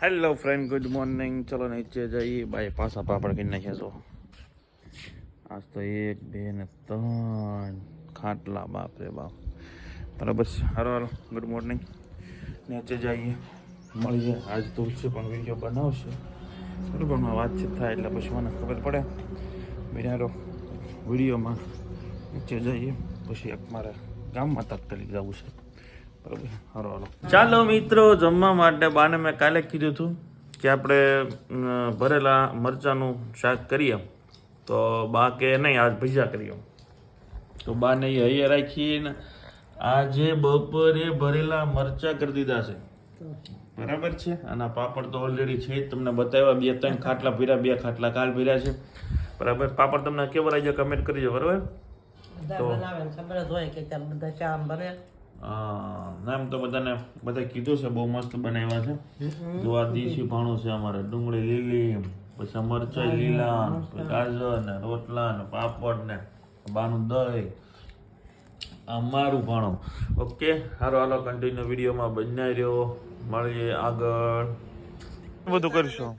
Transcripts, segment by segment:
Hello friend good morning ચલો નીચે જઈએ. ભાઈ, પાછા પાપડ કરી નાખ્યા આજ તો એક, બે ને ત્રણ. ખાટલા, બાપ રે બાપ. બરાબર છે હારો હારો ગુડ મોર્નિંગ નીચે જઈએ. મળીએ આજ તુલસી પણ વીડિયો બનાવશે. બરાબર વાતચીત થાય એટલે પછી મને ખબર પડે. બિનારો વિડીયોમાં નીચે જઈએ. પછી એક મારે ગામમાં તાત્કાલિક જવું છે. ચાલો મિત્રો જમવા માટે બાને મેં કાલે કીધું હતું કે આપણે ભરેલા મરચાંનું શાક કરીએ. તો બા કે નહીં આજ ભજીયા કરીએ. તો બાને એ હૈયે રાખીને આજે બપોરે ભરેલા મરચા કરી દીધા છે. બરાબર છે? અને પાપડ તો ઓલરેડી છે તમને બતાવ્યા બે ત્રણ ખાટલા ભીરા બે ખાટલા કાલ ભીરા છે. બરાબર? પાપડ તમને કેવો લાગ્યો? કમેન્ટ કરજો બરાબર? તો ખબર જ હોય કે બધા શામ હા, નામ તો બધાને બધા કીધું છે બહુ મસ્ત બનાવ્યા છે. જો આ દેશી ભાણું છે અમારે ડુંગળી લીલી પછી મરચાઈ લીલા પછી ગાજર ને રોટલા ને પાપડ ને બાનું દહીં. અમારું ભાણું. ઓકે હારો હાલો કન્ટિન્યુ વિડીયોમાં બનાવી રહ્યો. મળીએ આગળ. બધું કરીશું?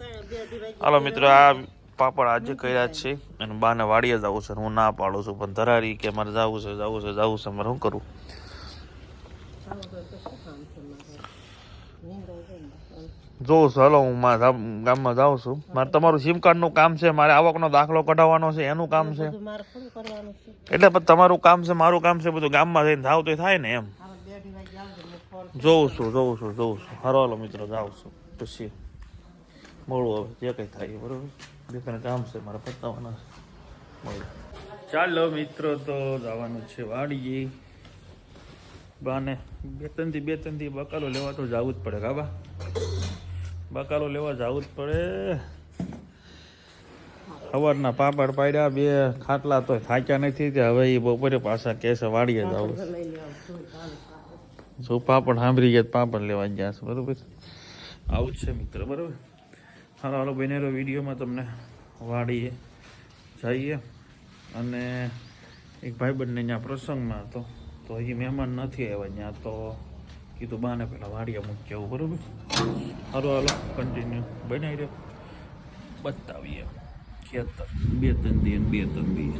હાલો મિત્રો આ પાપડ આજે કર્યા છે. અને બાને વાડીએ જવું છે હું ના પાડું છું પણ ધરારી કે મારે જવું છે જવું છે જવું છે મારે શું કરું જોઉં છું, હાલો, હું મારા ગામ- ગામમાં જાઉં છું. મારે તમારું સિમ કાર્ડનું કામ છે, મારે આવકનો દાખલો કઢાવવાનો છે, એનું કામ છે. એટલે તમારું કામ છે, મારું કામ છે, બધું ગામમાં જઈને થાવ તો થાય ને એમ. જોઉં છું જોઉં છું જોઉં છું. હરો હલો, મિત્રો, જાઉં છું. પછી મળું હવે, જે કંઈ થાય બરાબર? બે કામ છે, મારે પતાવવાના છે. ચાલો, મિત્રો, તો જવાનું છે વાડીએ. બાને બે ત્રણથી બે ત્રણથી બકાલો લેવા તો જવું જ પડે કાબા બકાલો લેવા જવું જ પડે. સવારના પાપડ પાડ્યા બે ખાટલા તો થાક્યા નથી તે હવે એ બપોરે પાછા કેસે વાળીએ જાવ જો પાપડ સાંભળી ગયા પાપડ લેવા ગયા છે બરોબર આવું જ છે મિત્ર બરોબર? હાલો હાલો બનેરો વિડીયોમાં તમને વાડીએ જઈએ. અને એક ભાઈબંધને અહીંયા પ્રસંગમાં હતો. તો હજી મહેમાન નથી આવ્યા ત્યાં તો કીધું બાને પેલા વાડિયા મૂકી આવું બરોબર? હાલો હાલો કન્ટિન્યુ બનાવી રહ્યો? બતાવીએ. ખેતર. બે ત્રણ દી બે ત્રણ દી.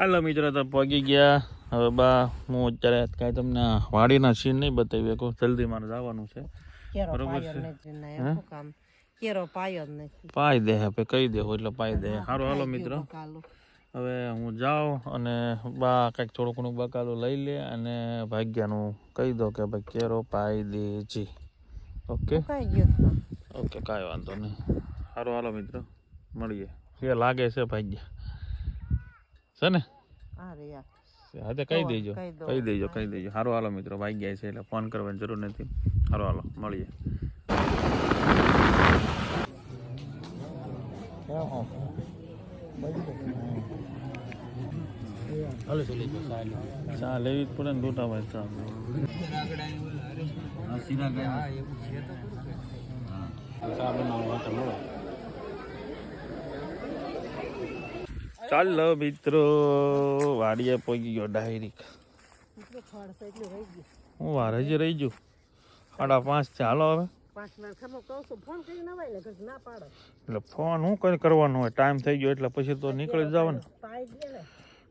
હાલો મિત્રો તો પગી ગયા. હવે બા હું અત્યારે કાંઈ તમને વાડીના સીન નહીં બતાવી શકું જલ્દી મારે જવાનું છે. બરોબર છે. પાયો દે કહી દેવું એટલે પાઈ દે. સારું હાલો મિત્રો. હવે હું જાઉં અને બા કંઈક થોડું ઘણું બકાલું લઈ લે અને ભાગ્યાનું કહી દો કે ભાઈ કેરો પાઈ દેજી. ઓકે કઈ ગયો ઓકે કાંઈ વાંધો નહીં. સારું હાલો મિત્રો. મળીએ. એ લાગે છે ભાગ્યા. છે ને? અરે હા તો કહી દેજો. કહી દેજો કહી દેજો. સારું હાલો મિત્રો ભાગ્યા છે એટલે ફોન કરવાની જરૂર નથી. સારું હાલો મળીએ. ચા લેવી જ પડે ને લોટા ભાઈ ચા ચાલો મિત્રો વાડીએ પહોંચી ગયો. ડાયરેક હું વાર હજી રહી ગયો. સાડા પાંચ ચાલો હવે. એટલે ફોન શું કઈ કરવાનો હોય? ટાઈમ થઈ ગયો એટલે પછી તો નીકળી જાવ ને.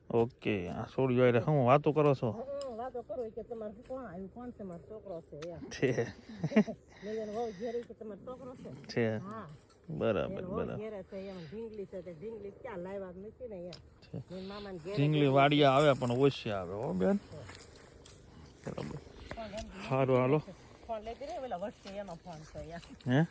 ઓકે આ છોડ જોઈ રહ્યા હું વાતો કરો છો? હું વાતો કરો કે તમારે કોણ આવ્યું? કોણ છે મારો છોકરો છે? છોકરો છે? હા. બરાબર બરાબર. ઢીંગલી વાડિયા આવે પણ ઓછી આવે હો બેન. બરાબર. સારું હાલો. ફોન લેતી રહી ઓલા વર્ષે એનો ફોન છે યાર.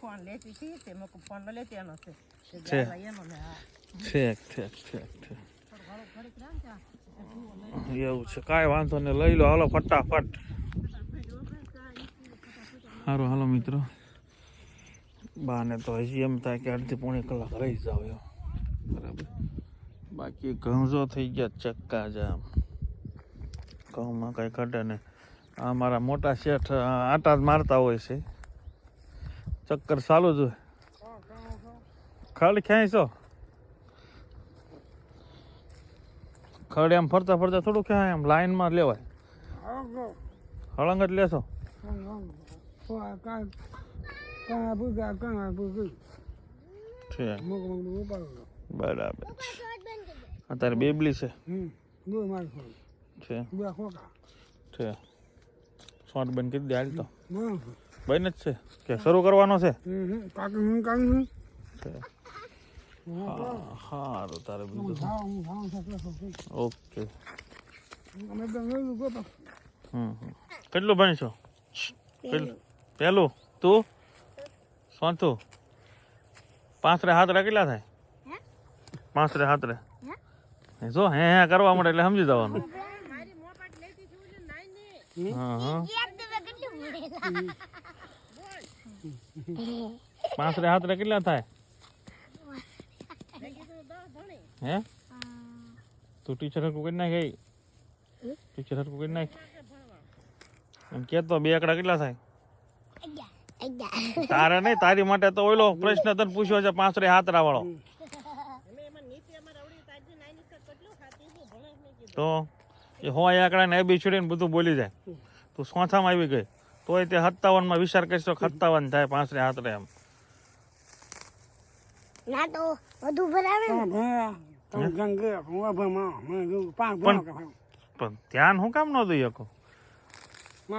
ફોન લેતી હતી તે મેં કીધું ફોન લેતી એનો છે. છે. જાવા એનો ને હા ઠીક ઠીક ઠીક ઠીક. થોડું ઘણું ઘડીક રાખ ત્યાં. એવું છે કાંઈ વાંધો નહીં લઈ લો હાલો ફટાફટ. સારું હાલો મિત્રો. બાને તો હજી એમ થાય કે અડધી પોણી કલાક રહી જાવ બરાબર. બાકી ઘઉંઝો થઈ ગયા ચક્કા જામ ઘઉંમાં કંઈ ઘટે ને આ મારા મોટા શેઠ આટા જ મારતા હોય છે. ચક્કર ચાલુ જ હોય. ખડ ક્યાંય છો? ખડ એમ ફરતા ફરતા થોડું ક્યાં એમ લાઈનમાં લેવાય. હળંગ જ લેશો. બરાબર અત્યારે બેબલી છે. છે છે શોર્ટ બંધ કરી દે હાલ તો. બન જ છે. કે શરૂ કરવાનો છે? છે. હા સારું તારે બીજું ઓકે. હમ હમ. કેટલું ભણીશો? પેલું પેલું. તું? સોતું પાંસરે હાથરે કેટલા થાય? પાંચરે હાથરે જો હે હે કરવા મળે એટલે સમજી જવાનું મારી મોપાટ લેતી છું ને પાંચરે હાથરે કેટલા થાય? હે? તું ટીચર હરકું કરી નાખ ટીચર હરકું કરી નાખ? એમ કે તો બે આંકડા કેટલા થાય? તારે નહીં તારી માટે તો ઓલો પ્રશ્ન તને પૂછ્યો છે પાંચરે હાથરા વાળો. અમે એમાં નીતિ અમારે આવડી તાજી નાઈ ની કેટલું ખાતી છું ભણે જ નહીં કીધું તો? એ હોય આંકડા ને બી છોડીને બધું બોલી જાય. તું સોથામાં આવી ગઈ. તોય તે સત્તાવનમાં વિચાર કરીશ તો સત્તાવન થાય એમ. ના તો વધુ ભરાવે પણ ધ્યાન હું કામ ન દઈ શકો?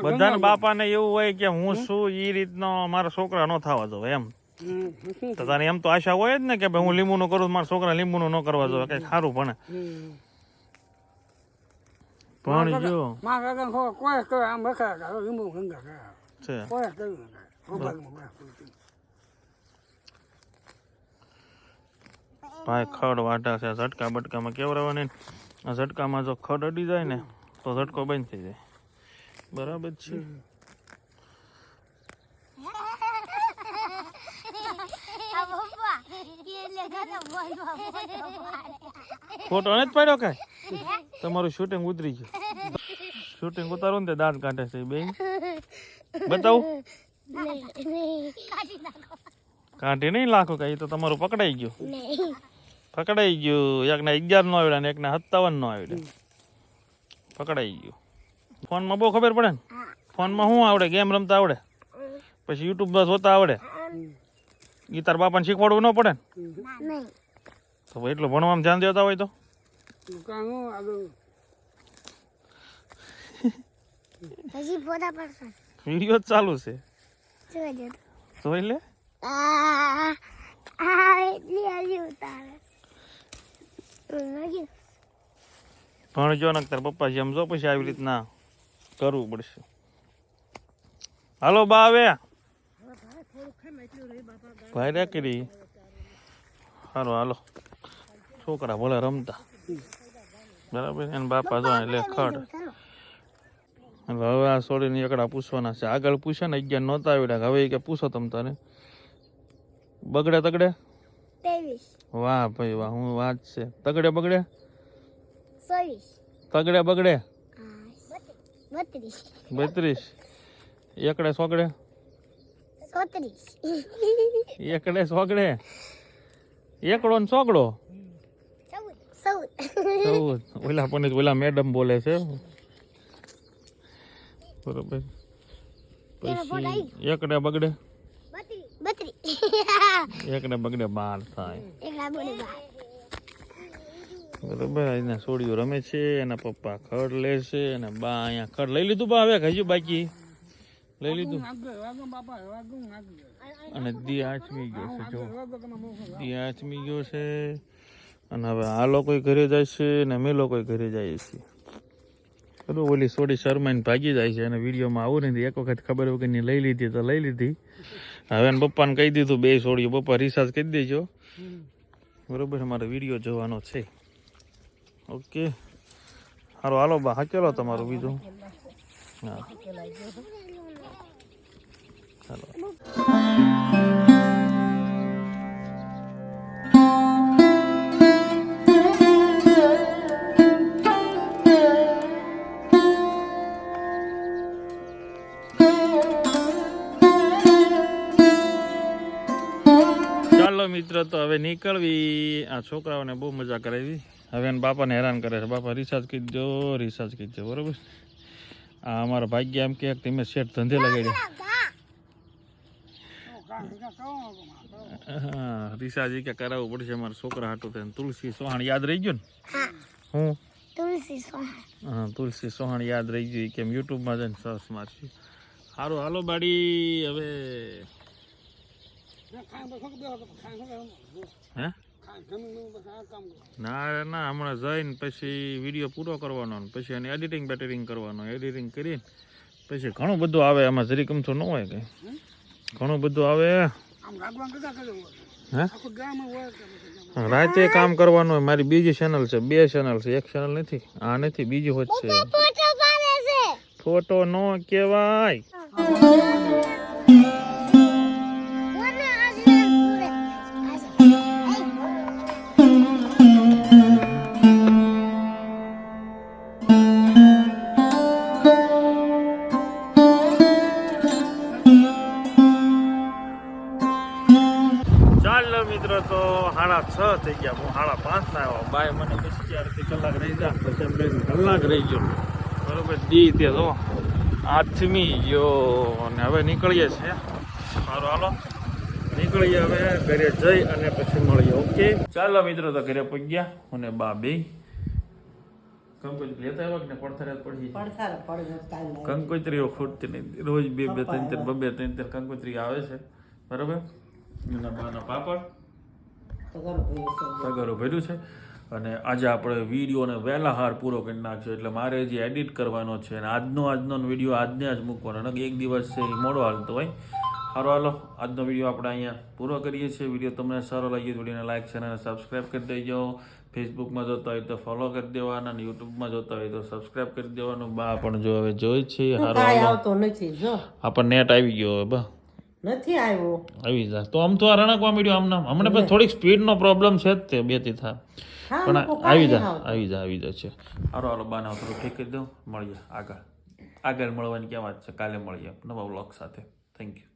બધાને બાપાને એવું હોય કે હું શું એ રીતનો મારા છોકરા ન થવા દો એમ. તો તારે એમ તો આશા હોય જ ને કે ભાઈ હું લીંબુનું કરું મારા છોકરા લીંબુનું ન કરવા દો કઈ સારું ભણે. ભણી જો છે. ભાઈ ખડ વાટા છે. ઝટકા બટકામાં કેવડાવવાની ને આ ઝટકામાં જો ખડ અડી જાય ને તો ઝટકો બંધ થઈ જાય. બરાબર છે. ફોટો નથી પાડ્યો કાંઈ? તમારું શૂટિંગ ઉતરી ગયું. શૂટિંગ ઉતારો ને દાંત કાઢે છે બે બતાવું. કાઢી નહીં લાખો કઈ તો તમારું પકડાઈ ગયું. પકડાઈ ગયું. એકને અગિયાર નો આવડ્યા ને એકને સત્તાવન નો આવડે. પકડાઈ ગયું. ફોનમાં બહુ ખબર પડે ને? ફોનમાં શું આવડે? ગેમ રમતા આવડે? પછી યુટ્યુબ જોતા આવડે? ગીતાર તાર બાપાને શીખવાડવું ન પડે ને? તો એટલું ભણવામાં ધ્યાન દેતા હોય તો? હજી ફોટા પડશે વીડિયો ચાલુ છે જોજો જોઈ લે આ આ એટલી હજી ઉતારે ભણજો ને તાર પપ્પા જેમ જો પછી આવી રીતના કરવું પડશે હાલો બા આવે ભાઈ રે કરી હાલો હાલો છોકરા ભલે રમતા બરાબર એને બાપા જો એટલે ખડ. હવે આ છોડીને એકડા પૂછવાના છે. આગળ પૂછે ને અગિયાર નહોતા આવડ્યા. હવે કે પૂછો તમ તારે. બગડે તગડે? વાહ ભાઈ વાહ હું વાત છે. તગડે બગડે? તગડે બગડે? બત્રીસ. એકડે સોગડે? એકડે સોગડે? એકડો ને સોગડો? ચૌદ ઓલા પણ ઓલા મેડમ બોલે છે. બરોબર. એનો પછી એકડે બગડે. એકડે બગડે બાર થાય. બરોબર અહીંયા છોડીઓ રમે છે એના પપ્પા ખડ લે છે અને બા અહીંયા ખડ લઈ લીધું બા હવે હજુ બાકી. લઈ લીધું. અને દી આચમી ગયો છે જો. દી આચમી ગયો છે. અને હવે આ લોકો ઘરે જાય છે ને અમે લોકો ઘરે જઈએ છીએ. બરોબર ઓલી સોડી શરમાઈને ભાગી જાય છે અને વિડીયોમાં આવું નથી. એક વખત ખબર વગરની લઈ લીધી તો લઈ લીધી. હવે એને પપ્પાને કહી દીધું, બે સોડીઓ, પપ્પા રિસાર્જ કરી દેજો. બરોબર મારે વીડિયો જોવાનો છે. ઓકે. સારું હાલો, બા હાચેલો તમારું બીજું. હા. ચાલો ચાલો તો હવે નીકળવી. આ છોકરાઓને બહુ મજા કરાવી. હવે એને બાપાને હેરાન કરે છે. બાપા રિસાર્જ કરી દો રિચાર્જ કરી દો બરોબર? આ અમારા ભાગ્ય એમ કે તમે શેઠ ધંધે લગાડ્યા હા રિસાર્જ કે કરાવવું પડશે. મારા છોકરા હાટું તો તુલસી સોહાણ યાદ રહી ગયું ને? હું. તુલસી સોહા હા તુલસી સોહાણ યાદ રહી ગયું. કેમ યુટ્યુબમાં જઈને સર્ચ મારશું. સારું હાલો બાડી. હવે ના ના હમણાં જઈને પછી વીડિયો પૂરો કરવાનો ને પછી એની એડિટિંગ બેટરિંગ કરવાનો એડિટિંગ કરીને પછી ઘણું બધું આવે એમાં જરી કમથું ન હોય કંઈ. ઘણું બધું આવે. હે? રાતે કામ કરવાનું હોય મારી બીજી ચેનલ છે બે ચેનલ છે એક ચેનલ નથી આ નથી બીજી હોત છે. ફોટો પાડે છે. ફોટો નો કહેવાય. છ થઈ ગયા. હું સાડા પાંચ ના આવ્યો. બાય મને પછી ચારથી કલાક રહી જા પછી એમ કલાક રહી ગયો. બરોબર દી તે જો આથમી ગયો. અને હવે નીકળીએ છીએ. સારું હાલો. નીકળીએ હવે ઘરે જઈ અને પછી મળીએ ઓકે? ચાલો મિત્રો તો ઘરે પહોંચ્યા અને બા બે કંકોત્રી લેતા આવ્યા ને પડથરે પડી. કંકોત્રીઓ ખૂટતી નહીં. રોજ બે બે ત્રણ ત્રણ બબે ત્રણ ત્રણ કંકોત્રી આવે છે. બરોબર? એના બાના પાપડ. તગારો ભર્યું છે. અને આજે આપણે વિડીયોને વહેલા હાર પૂરો કરી નાખ્યો. એટલે મારે જે એડિટ કરવાનો છે અને આજનો આજનો વીડિયો આજને જ મૂકવાનો. અને એક દિવસ છે એ મોડો હાલતો હોય. સારો હાલો આજનો વીડિયો આપણે અહીંયા પૂરો કરીએ છીએ. વીડિયો તમને સારો લાગ્યો વિડીયોને લાઈક છે અને સબસ્ક્રાઈબ કરી દેજો. ફેસબુકમાં જોતા હોય તો ફોલો કરી દેવાના અને યુટ્યુબમાં જોતા હોય તો સબસ્ક્રાઈબ કરી દેવાનું. બા પણ જો હવે જોઈ છે સારો આવતો નથી જો. આપણને નેટ આવી ગયો હવે બા નથી આવ્યો. આવી જાય તો આમ તો આ રણકવા મીડિયો આમ નામ. હમણાં પણ થોડીક સ્પીડનો પ્રોબ્લેમ છે જ તે બેથી. થાય પણ આવી જા જાય આવી જાય આવી જાય છે. હારો આરો બાના થોડું ઠીક કરી દઉં. મળીએ આગળ. આગળ મળવાની ક્યાં વાત છે? કાલે મળીએ નવા બ્લોગ સાથે. Thank you